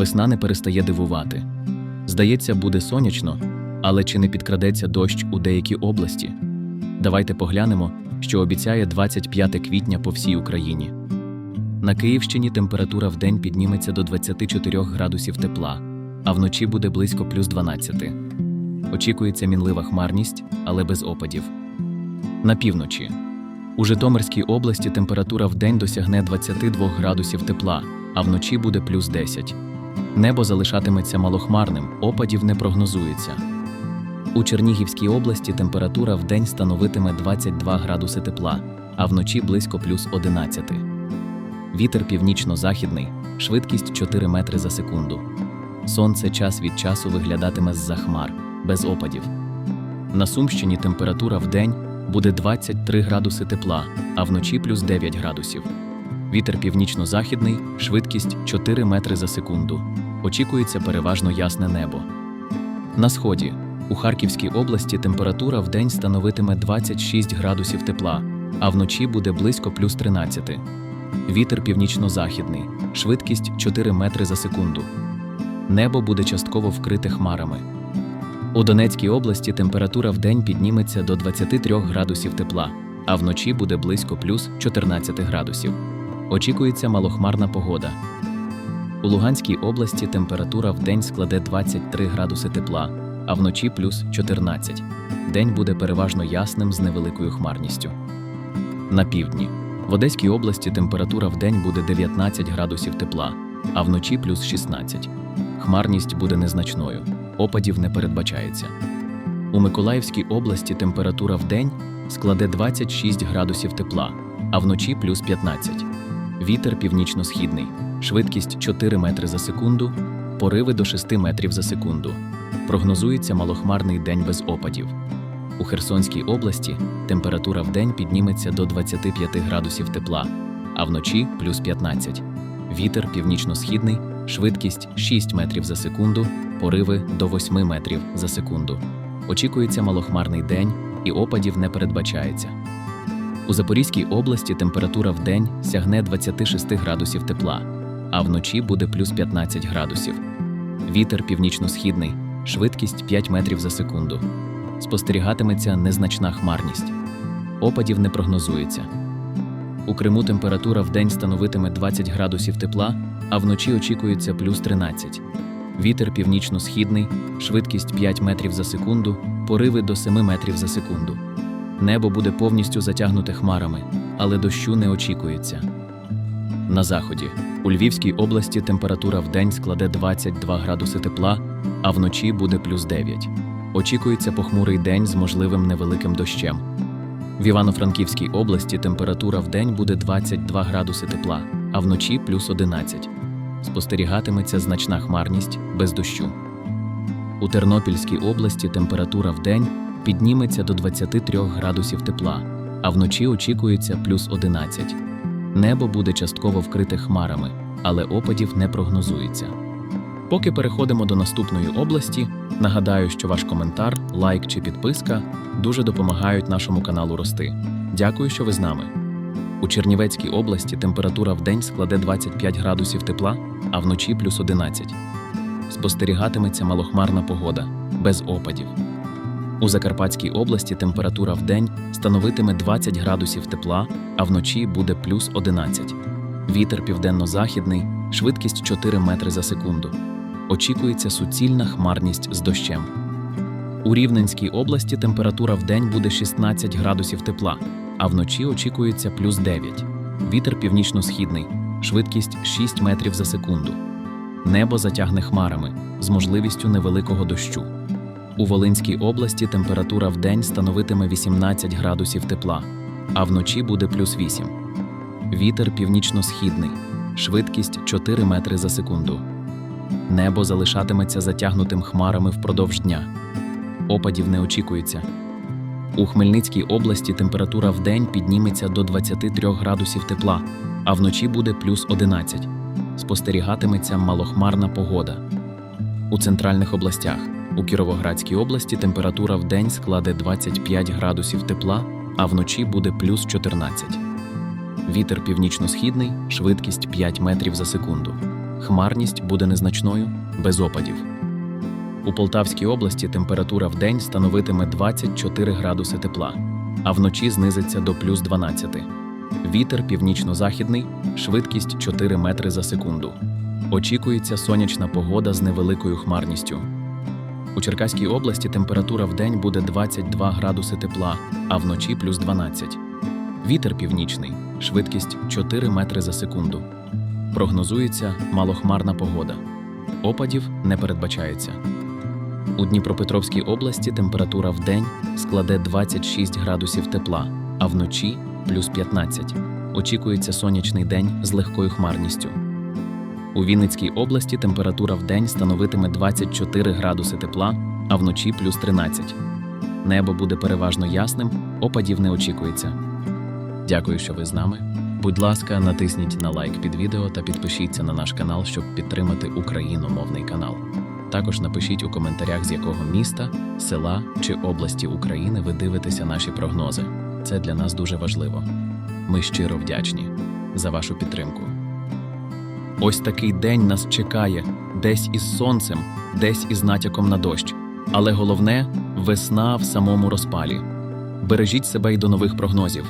Весна не перестає дивувати. Здається, буде сонячно, але чи не підкрадеться дощ у деякі області? Давайте поглянемо, що обіцяє 25 квітня по всій Україні. На Київщині температура в день підніметься до 24 градусів тепла, а вночі буде близько плюс 12. Очікується мінлива хмарність, але без опадів. На півночі. У Житомирській області температура в день досягне 22 градусів тепла, а вночі буде плюс 10. Небо залишатиметься малохмарним, опадів не прогнозується. У Чернігівській області температура в день становитиме 22 градуси тепла, а вночі близько плюс 11. Вітер північно-західний, швидкість 4 метри за секунду. Сонце час від часу виглядатиме з-за хмар, без опадів. На Сумщині температура в день буде 23 градуси тепла, а вночі плюс 9 градусів. Вітер північно-західний, швидкість 4 метри за секунду. Очікується переважно ясне небо. На сході у Харківській області температура в день становитиме 26 градусів тепла, а вночі буде близько плюс 13. Вітер північно-західний, швидкість 4 метри за секунду. Небо буде частково вкрите хмарами. У Донецькій області температура в день підніметься до 23 градусів тепла, а вночі буде близько плюс 14 градусів. Очікується малохмарна погода. У Луганській області температура в день складе 23 градуси тепла, а вночі плюс 14. День буде переважно ясним з невеликою хмарністю. На півдні. В Одеській області температура в день буде 19 градусів тепла, а вночі плюс 16. Хмарність буде незначною, опадів не передбачається. У Миколаївській області температура в день складе 26 градусів тепла, а вночі плюс 15. Вітер північно-східний, швидкість 4 метри за секунду, пориви до 6 метрів за секунду. Прогнозується малохмарний день без опадів. У Херсонській області температура в день підніметься до 25 градусів тепла, а вночі плюс 15. Вітер північно-східний, швидкість 6 метрів за секунду, пориви до 8 метрів за секунду. Очікується малохмарний день і опадів не передбачається. У Запорізькій області температура в день сягне 26 градусів тепла, а вночі буде плюс 15 градусів. Вітер північно-східний, швидкість 5 метрів за секунду. Спостерігатиметься незначна хмарність. Опадів не прогнозується. У Криму температура в день становитиме 20 градусів тепла, а вночі очікується плюс 13. Вітер північно-східний, швидкість 5 метрів за секунду, пориви до 7 метрів за секунду. Небо буде повністю затягнуте хмарами, але дощу не очікується. На заході у Львівській області температура в день складе 22 градуси тепла, а вночі буде плюс 9. Очікується похмурий день з можливим невеликим дощем. В Івано-Франківській області температура в день буде 22 градуси тепла, а вночі плюс 11. Спостерігатиметься значна хмарність без дощу. У Тернопільській області температура в день підніметься до 23 градусів тепла, а вночі очікується плюс 11. Небо буде частково вкрите хмарами, але опадів не прогнозується. Поки переходимо до наступної області, нагадаю, що ваш коментар, лайк чи підписка дуже допомагають нашому каналу рости. Дякую, що ви з нами. У Чернівецькій області температура в день складе 25 градусів тепла, а вночі плюс 11. Спостерігатиметься малохмарна погода, без опадів. У Закарпатській області температура в день становитиме 20 градусів тепла, а вночі буде плюс 11. Вітер південно-західний, швидкість 4 метри за секунду. Очікується суцільна хмарність з дощем. У Рівненській області температура в день буде 16 градусів тепла, а вночі очікується плюс 9. Вітер північно-східний, швидкість 6 метрів за секунду. Небо затягне хмарами з можливістю невеликого дощу. У Волинській області температура в день становитиме 18 градусів тепла, а вночі буде плюс 8. Вітер північно-східний, швидкість 4 метри за секунду. Небо залишатиметься затягнутим хмарами впродовж дня. Опадів не очікується. У Хмельницькій області температура в день підніметься до 23 градусів тепла, а вночі буде плюс 11. Спостерігатиметься малохмарна погода. У центральних областях у Кіровоградській області температура в день складе 25 градусів тепла, а вночі буде плюс 14. Вітер північно-східний, швидкість 5 метрів за секунду. Хмарність буде незначною, без опадів. У Полтавській області температура в день становитиме 24 градуси тепла, а вночі знизиться до плюс 12. Вітер північно-західний, швидкість 4 метри за секунду. Очікується сонячна погода з невеликою хмарністю. У Черкаській області температура в день буде 22 градуси тепла, а вночі плюс 12. Вітер північний, швидкість 4 метри за секунду. Прогнозується малохмарна погода. Опадів не передбачається. У Дніпропетровській області температура в день складе 26 градусів тепла, а вночі плюс 15. Очікується сонячний день з легкою хмарністю. У Вінницькій області температура в день становитиме 24 градуси тепла, а вночі плюс 13. Небо буде переважно ясним, опадів не очікується. Дякую, що ви з нами. Будь ласка, натисніть на лайк під відео та підпишіться на наш канал, щоб підтримати україномовний канал. Також напишіть у коментарях, з якого міста, села чи області України ви дивитеся наші прогнози. Це для нас дуже важливо. Ми щиро вдячні за вашу підтримку. Ось такий день нас чекає десь із сонцем, десь із натяком на дощ. Але головне весна в самому розпалі. Бережіть себе й до нових прогнозів.